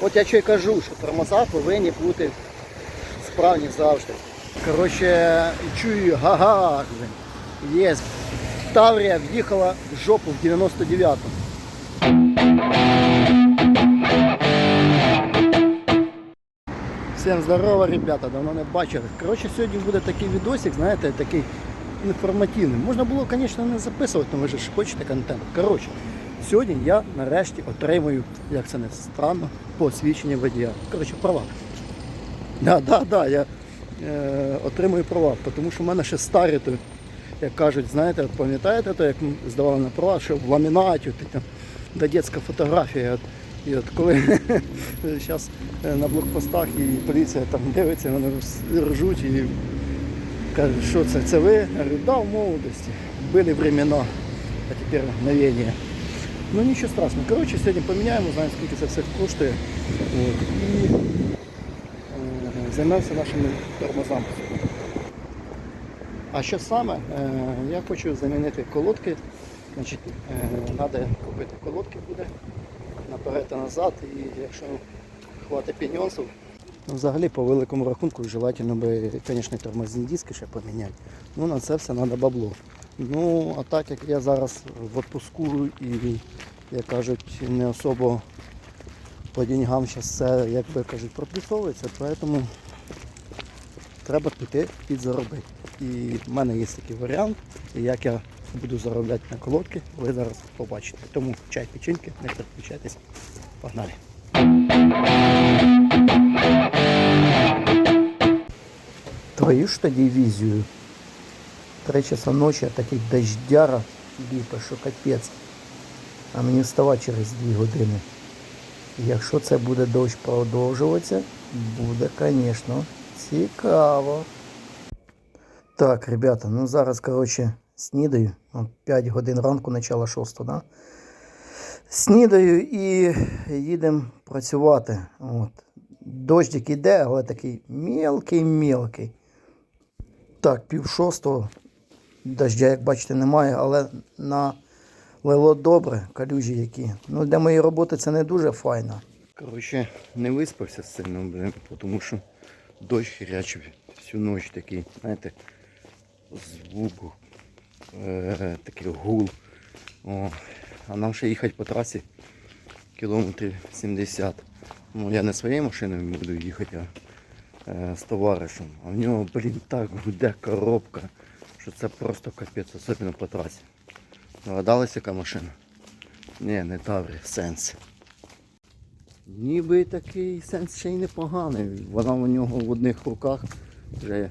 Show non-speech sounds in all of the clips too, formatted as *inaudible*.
От я що й кажу, що тормоза повинні бути справні завжди. Коротше, чую га-га. Є. Таврія в'їхала в жопу в 99-му. Всім здорово, ребята, давно не бачили. Коротше, сьогодні буде такий відосик, знаєте, такий інформативний. Можна було, звісно, не записувати, але ви ж хочете контент. Коротше, сьогодні я нарешті отримую, як це не странно, посвідчення водія. Коротше, права. Да, да, да, я е, отримую права, тому що в мене ще старі, то, як кажуть, знаєте, пам'ятаєте, то, як ми здавали на права, що в ламінаті, там, де дитяча фотографія. От, і от коли *laughs* зараз на блокпостах і поліція там дивиться, вони ржуть і кажуть, що це, це ви? Я говорю, да, в молодості. Були времена, а тепер новення. Ну нічого страшного. Коротше, сьогодні поміняємо, знаємо, скільки це все коштує. От, і е, займемося нашими тормозами. А що саме? Е, Я хочу замінити колодки. Значить, треба купити колодки буде наперед і назад. І якщо хватить пеньонсів, ну, взагалі по великому рахунку желательно би, звісно, тормозні диски ще поміняти. Ну на це все треба бабло. Ну, а так як я зараз в відпуску і, як кажуть, не особо по деньгам зараз все, як би кажуть, проплісовується, тому треба піти підзаробити. І в мене є такий варіант, як я буду заробляти на колодки, ви зараз побачите. Тому чай печеньки, не переключайтесь. Погнали. Твою ж тоді візію. Три часа ночі, а такий дождяра ліпа, що капець. А мені вставати через дві години. Якщо це буде дощ продовжуватися, буде, звісно, цікаво. Так, ребята, ну зараз, коротше, снідаю. 5 годин ранку, начало 6, да? Снідаю і їдемо працювати. От. Дощик іде, але такий мілкий-мілкий. Так, пів шостого. Дождя, як бачите, немає, але на лило добре, калюжі які. Ну, для моєї роботи це не дуже файно. Коротше, не виспався сильно, блин, тому що дощ гарячий всю ніч такий, знаєте, звук, е, такий гул. О, а нам ще їхати по трасі кілометрів 70. Ну, я не своєю машиною буду їхати, а е, з товаришем. А в нього, блін, так гуде коробка, що це просто капець, особливо по трасі. Догадалась, яка машина? Ні, не Таврі, Сенс. Ніби такий сенс ще й непоганий. Вона у нього в одних руках вже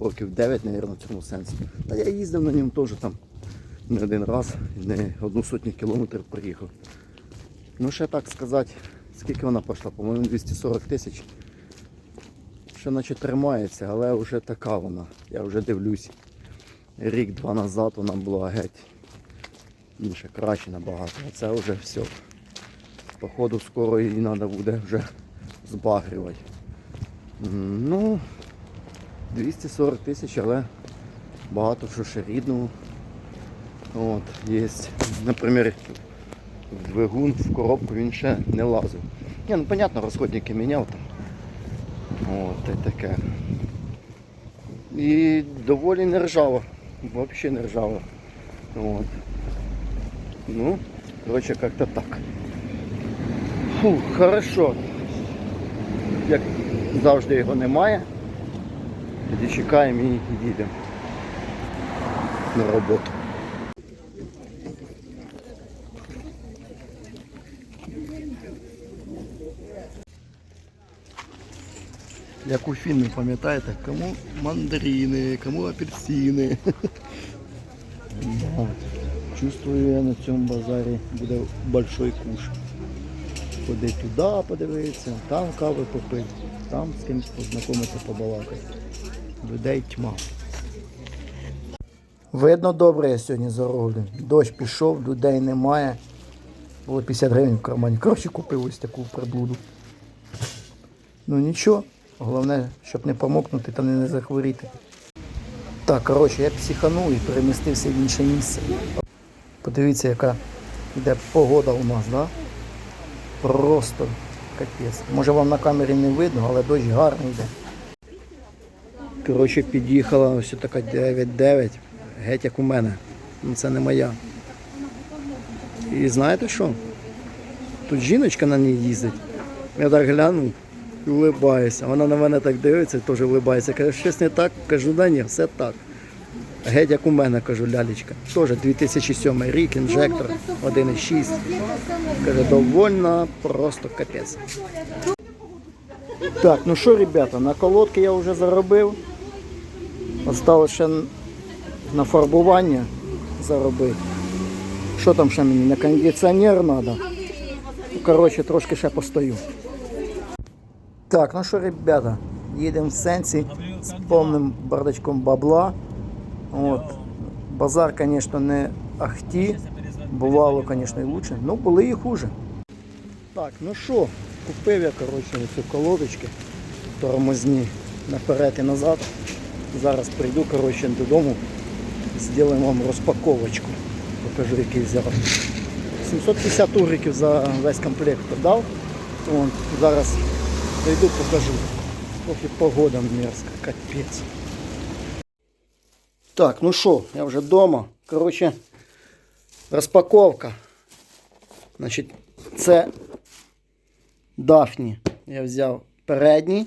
років 9, мабуть, цьому сенсі. Та я їздив на ньому теж там не один раз, не одну сотню кілометрів приїхав. Ну ще так сказати, скільки вона пішла, по-моєму 240 тисяч. Ще наче тримається, але вже така вона. Я вже дивлюсь. Рік-два назад вона була геть інше, краще набагато. А це вже все. Походу скоро її треба буде вже збагрювати. Ну, 240 тисяч, але багато що ще рідного. От, є. Наприклад, двигун в коробку він ще не лазив. Ні, ну понятно, розходники міняв там. От, і таке. І доволі не ржава. Взагалі не ржава. От. Ну, короче, как-то так. Фу, хорошо. Як завжди його немає. Тоді чекаємо і їдемо на роботу. Як у фільмі, пам'ятаєте, кому мандарини, кому апельсини. Чувствую, я на цьому базарі буде большой куш. Ходи туди подивитися, там кави попити, там з кимось познайомитися, побалакати. Людей тьма. Видно добре я сьогодні за рулем. Дощ пішов, людей немає. Було 50 гривень в кармані. Коротше, купив ось таку приблуду. Ну нічого, головне, щоб не помокнути та не захворіти. Так, коротше, я психанув і перемістився в інше місце. Подивіться, яка йде погода у нас, да? Просто Капець. Може вам на камері не видно, але дощ гарний йде. Коротше, під'їхала ось така 9-9, геть як у мене. Ну, Це не моя. І знаєте що? Тут жіночка на ній їздить. Я так глянув і улибаюся. Вона на мене так дивиться, теж улибається. Каже, щось не так, кажу, да ні, все так. Геть як у мене, кажу, лялечка. Теж 2007 рік, інжектор 1,6. Каже, довольно просто капець. Так, ну що, ребята, на колодки я вже заробив. Осталось ще на фарбування заробити. Що там ще мені? На кондиціонер треба. Коротше, трошки ще постою. Так, ну що, ребята, їдемо в сенсі з повним бардачком бабла. От. Базар, звісно, не ахті. Бувало, звісно, і лучше. Ну, були і хуже. Так, ну що, купив я, коротше, ці колодочки тормозні наперед і назад. Зараз прийду, коротше, додому, зробимо вам розпаковочку. Покажу, який взяв. 750 угриків за весь комплект продав. Зараз прийду, покажу. Трохи погода мерзка, капець. Так, ну що, я вже вдома. Коротше, розпаковка. Значить, це Дафні. Я взяв передні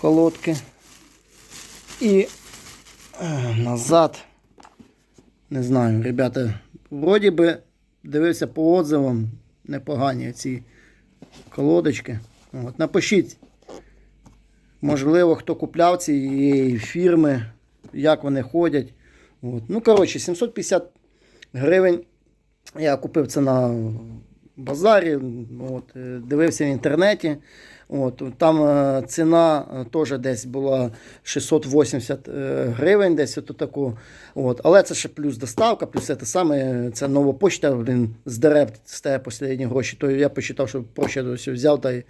колодки. І е, назад. Не знаю, ребята, вроді би дивився по отзивам непогані ці колодочки. От, напишіть, можливо, хто купляв цієї фірми, як вони ходять. От. Ну, коротше, 750 гривень. Я купив це на базарі, от, е, дивився в інтернеті. От, там е, ціна е, теж десь була 680 е, гривень, десь от таку. От. Але це ще плюс доставка, плюс це саме, це нова почта, блін, з дерев стає останні гроші. То я посчитав, що проще взяв та й,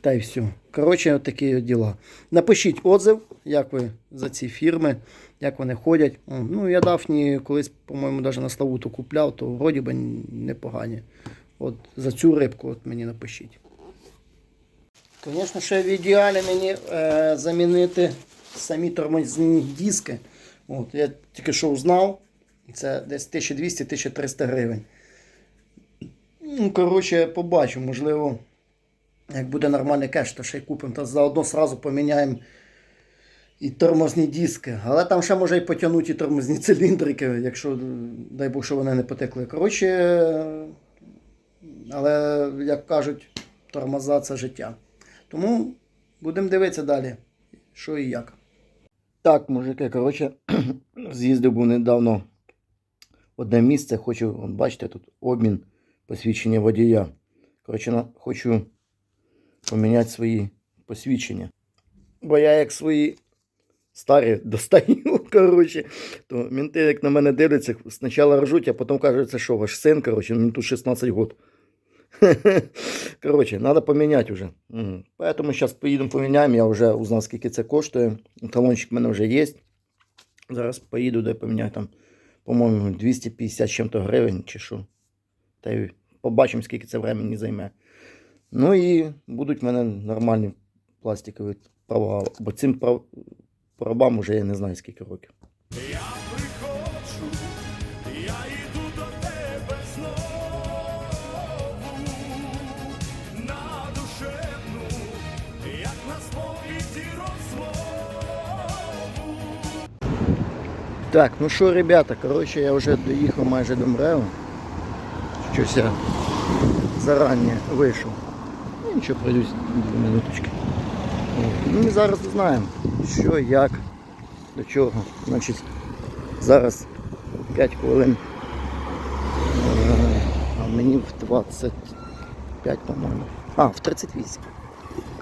та й все. Коротше, от такі діла. Напишіть отзив, як ви за ці фірми, як вони ходять. Ну, я Дафні колись, по-моєму, навіть на Славуту купляв, то вроді би непогані. От за цю рибку от мені напишіть. Звісно, ще в ідеалі мені е, замінити самі тормозні диски. От, я тільки що узнав. Це десь 1200-1300 гривень. Ну, коротше, побачу, можливо, як буде нормальний кеш, то ще й купимо. Та заодно сразу поміняємо і тормозні диски. Але там ще може і потягнути і тормозні циліндрики, якщо, дай Бог, що вони не потекли. Коротше, але, як кажуть, тормоза це життя. Тому будемо дивитися далі, що і як. Так, мужики, коротше, *clears throat* з'їздив був недавно одне місце. Хочу, бачите, тут обмін посвідчення водія. Коротше, хочу поміняти свої посвідчення. Бо я як свої старі достаю, *laughs* коротше, то мінти, як на мене дивляться, спочатку ржуть, а потім кажуть, це що, ваш син, коротше, мені тут 16 *laughs* років. Надо поменять уже. Мгм. Поэтому сейчас поїдемо поміняємо. Я вже узнав, скільки це коштує. Талончик в мене вже є. Зараз поїду, де поміняю там, по-моєму, 250 чим-то гривень чи що. Та й побачимо, скільки це времени займе. Ну і будуть в мене нормальні пластикові права. Бо цим прав... правам вже я не знаю скільки років. Я приходжу, я йду до тебе знову на душевну, як на сповіді розмову. Так, ну що, ребята, коротше, я вже доїхав майже до МРЕО. Щось я зарані вийшов. Ну нічого, пройдусь дві минуточки. От. Ну зараз знаємо, що, як, до чого. Значить, зараз 5 хвилин. А мені в 25, по-моєму. А, в 38.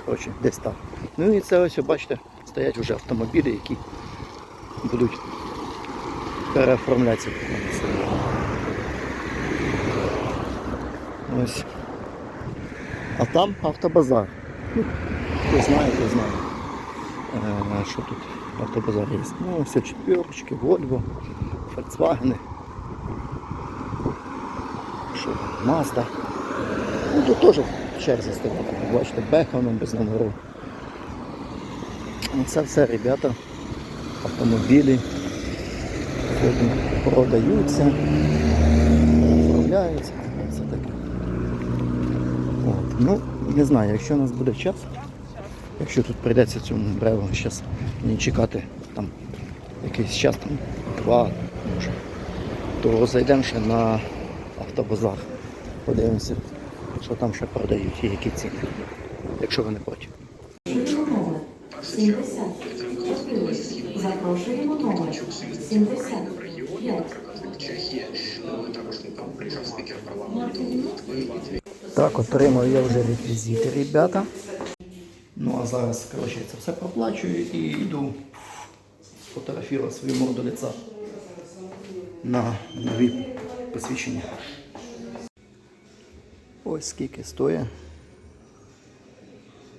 Коротше, десь так. Ну і це ось, бачите, стоять вже автомобілі, які будуть переоформлятися. Ось. А там автобазар. Ну, Хто знає, хто знає. Е, що тут автобазар є. Ну, все четверочки, Volvo, Volkswagen. Що, там, Mazda. Ну тут теж в черзі стояти. Бачите, беханом без номеру. Це все, ребята, автомобілі продаються, оформляються. Ну, не знаю, якщо у нас буде час, якщо тут прийдеться цьому бреву зараз не чекати там якийсь час, там два, може, то зайдемо ще на автобазар. Подивимося, що там ще продають і які ціни. Якщо ви не проти. Номер 74. Запрошуємо номер 75. Так, отримав я вже реквізити, ребята. Ну а зараз, коротше, це все проплачую і йду фотографувати свою морду лица на нові посвідчення. Ось скільки стоїть.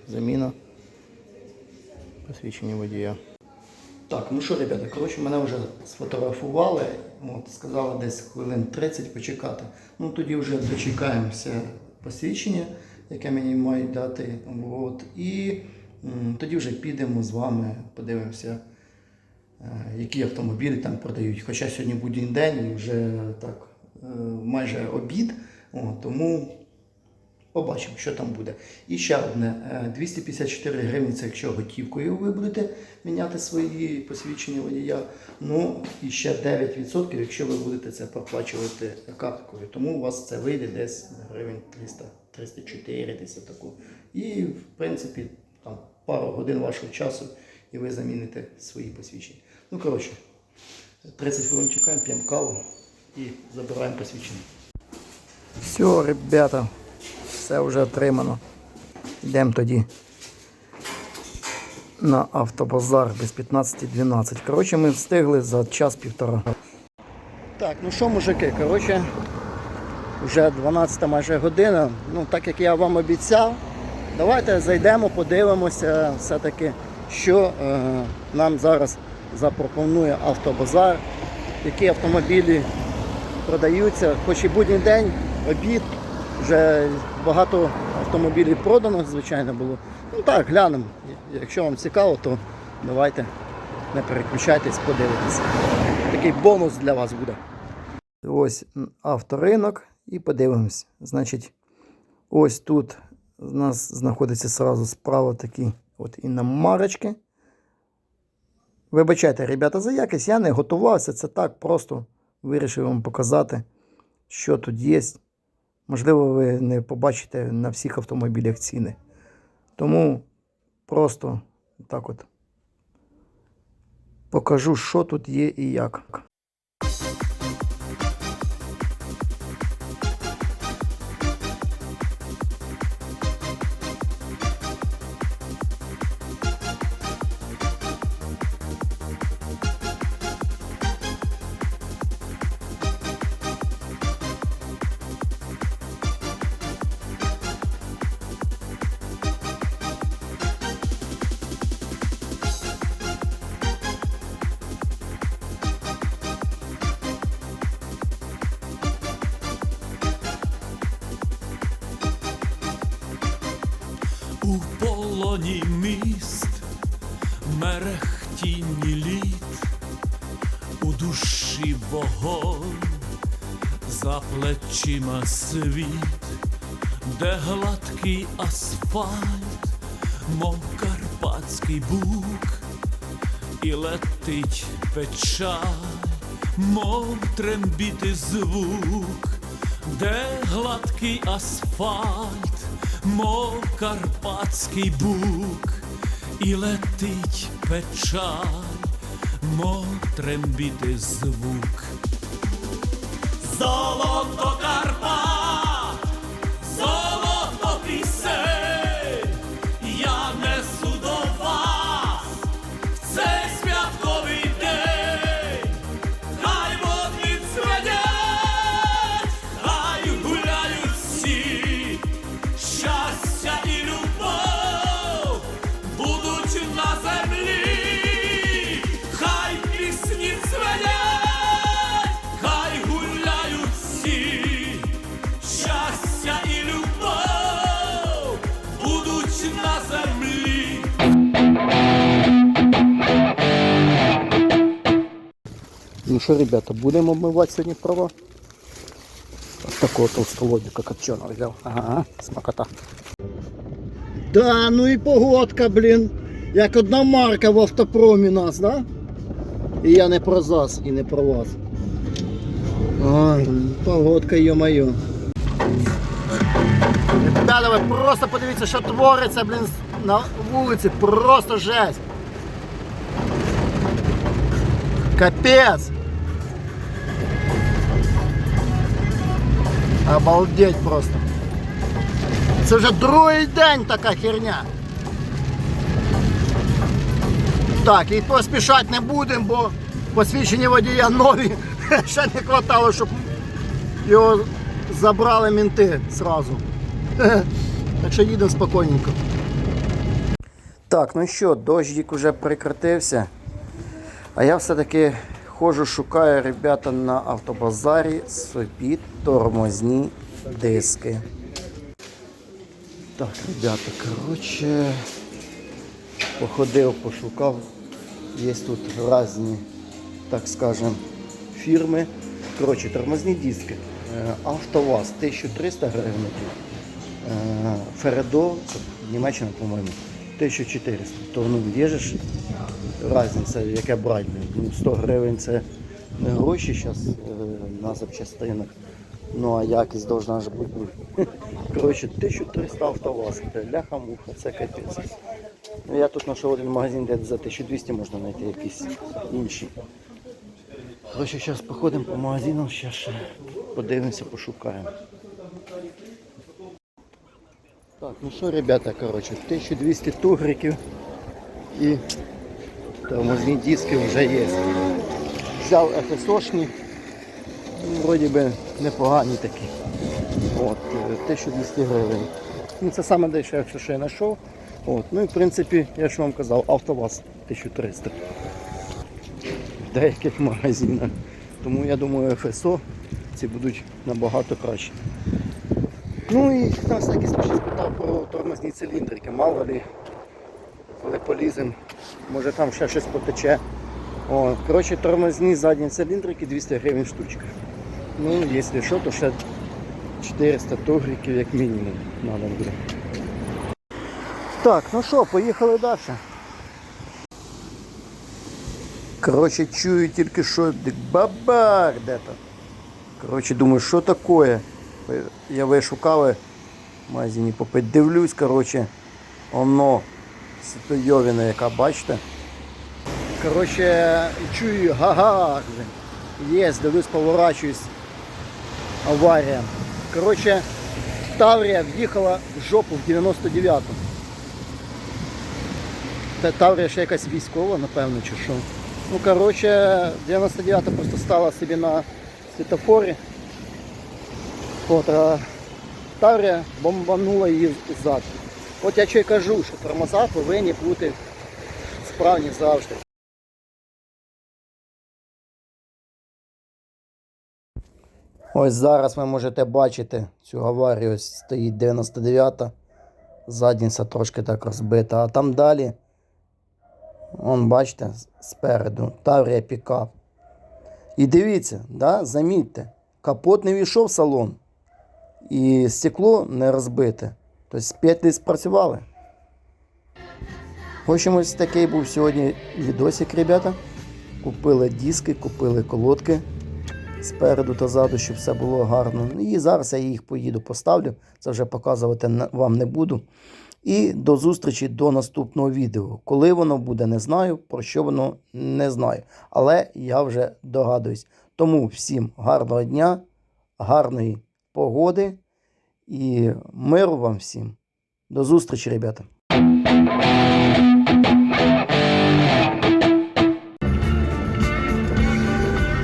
Заміна посвідчення водія. Так, ну що, ребята, коротше, мене вже сфотографували. От, сказали десь хвилин 30 почекати. Ну тоді вже дочекаємося посвідчення, яке мені мають дати. От, і тоді вже підемо з вами, подивимося, е, які автомобілі там продають. Хоча сьогодні будь-який день і вже так е, майже обід. Тому Побачимо, що там буде. І ще одне, е, 254 гривні, це якщо готівкою ви будете міняти свої посвідчення водія. Ну і ще 9%, якщо ви будете це проплачувати карткою. Тому у вас це вийде десь гривень 300, 304, десь таку. І в принципі там пару годин вашого часу і ви заміните свої посвідчення. Ну коротше, 30 хвилин чекаємо, п'ємо каву і забираємо посвідчення. Все, ребята, все вже отримано. Йдемо тоді на автобазар без 15.12. Коротше, ми встигли за час-півтора. Так, ну що, мужики, коротше, вже 12 майже година. Ну, так як я вам обіцяв, давайте зайдемо, подивимося все-таки, що е, нам зараз запропонує автобазар, які автомобілі продаються, хоч і будній день, обід, вже багато автомобілів продано, звичайно, було. Ну так, глянемо. Якщо вам цікаво, то давайте не переключайтесь, подивитесь. Такий бонус для вас буде. Ось авторинок і подивимось. Значить, ось тут у нас знаходиться сразу справа такі от іномарочки. Вибачайте, ребята, за якість я не готувався, це так просто вирішив вам показати, що тут є. Можливо, ви не побачите на всіх автомобілях ціни. Тому просто так от покажу, що тут є і як. У полоні міст, мерехтінні літ, у душі вогонь, за плечима світ, де гладкий асфальт, мов карпатський бук, і летить печаль, мов трембіти звук, де гладкий асфальт, мов карпатський бук, і летить печаль, мов трембіти звук. Ну що, ребята, будемо обмивати сьогодні права? От такого толстолобіка копченого взяв. Ага, смакота. Да, ну і погодка, блін. Як одна марка в автопромі нас, да? І я не про ЗАЗ і не про вас. Ой, погодка, йо-моє. Ребята, ви просто подивіться, що твориться, блін, на вулиці. Просто жесть. Капець. Обалдеть просто. Це вже другий день така херня. Так, і поспішати не будемо, бо посвідчення водія нові. *laughs* Ще не хватало, щоб його забрали мінти зразу. *laughs* Так що їдемо спокійненько. Так, ну що, дощик вже прекратився. А я все-таки ходжу, шукаю, ребята, на автобазарі собі тормозні диски. Так, ребята, коротше, походив, пошукав. Є тут різні, так скажем, фірми. Коротше, тормозні диски. Е, АвтоВАЗ 1300 гривень. Е, Фередо, Німеччина, по-моєму, 1400. То ну в'їжджеш, різниця, яке брати. Ну, 100 гривень це не гроші зараз на запчастинах. Ну а якість должна ж бути. *laughs* Коротше, 1300 автоваз. Ляха-муха, це капець. Ну, Я тут знайшов один магазин, де за 1200 можна знайти якісь інші. Коротше, зараз походимо по магазинам, зараз подивимося, пошукаємо. Так, ну що, ребята, коротше, 1200 тугриків і тормозні диски вже є. Взяв ФСОшні, ну, вроді би непогані такі. От, е, 1200 гривень. Ну, це саме дешевше, що я знайшов. От, ну і в принципі, я ж вам казав, АвтоВАЗ 1300 в деяких магазинах. Тому я думаю, ФСО ці будуть набагато краще. Ну і нас таки спитав про тормозні циліндрики. Мало ли, коли поліземо, може там ще щось потече. О, коротше, тормозні задні циліндрики 200 гривень штучка. Ну, якщо що, то ще 400 тугриків як мінімум треба буде. Так, ну що, поїхали далі. Коротше, чую тільки що бабах де-то. Коротше, думаю, що таке? Я вишукав в магазині попить. Дивлюсь, коротше, воно святойовіна, яка, бачите? Коротше, чую га-га. Є, дивлюсь, поворачуюсь. Аварія. Коротше, Таврія в'їхала в жопу в 99-му. Та Таврія ще якась військова, напевно, чи що. Ну, коротше, 99-та просто стала собі на світофорі. От, а Таврія бомбанула її ззаду. От я що й кажу, що тормоза повинні бути справні завжди. Ось зараз ви можете бачити цю аварію. Ось стоїть 99-та. Задниця трошки так розбита. А там далі, вон бачите, спереду, Таврія пікап. І дивіться, да, замітьте, капот не війшов в салон. І стекло не розбите. Тобто петлі спрацювали. В ось такий був сьогодні відосик, ребята. Купили диски, купили колодки спереду та ззаду, щоб все було гарно. Ну, І зараз я їх поїду, поставлю. Це вже показувати вам не буду. І до зустрічі до наступного відео. Коли воно буде, не знаю. Про що воно не знаю. Але я вже догадуюсь. Тому всім гарного дня, гарної погоди і миру вам всім. До зустрічі, ребята.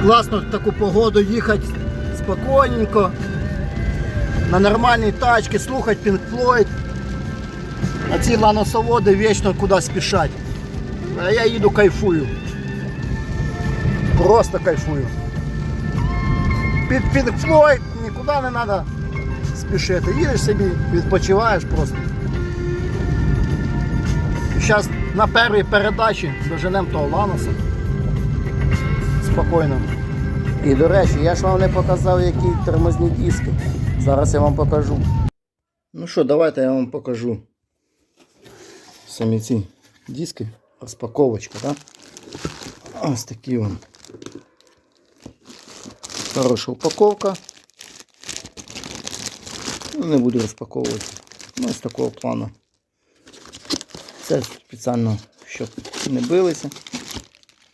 Класно в таку погоду їхати спокійненько, на нормальній тачці, слухати Pink Floyd. А ці ланосоводи вічно кудись спішать. А я їду кайфую. Просто кайфую. Під Pink Floyd нікуди не треба спішити. Їдеш собі, відпочиваєш просто. Зараз на першій передачі доженемо того ланоса. Спокійно. І до речі, я ж вам не показав, які тормозні диски. Зараз я вам покажу. Ну що, давайте я вам покажу самі ці диски. Розпаковочка, так? Ось такі вон. Хороша упаковка. Ну, не буду розпаковувати. Ну, ось такого плану. Це спеціально, щоб не билися.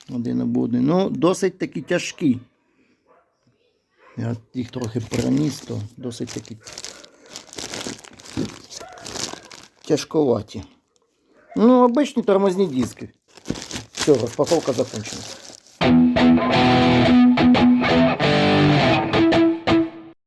Один об один. Ну, досить такі тяжкі. Я їх трохи переніс, то досить такі тяжковаті. Ну, обичні тормозні диски. Все, розпаковка закончена.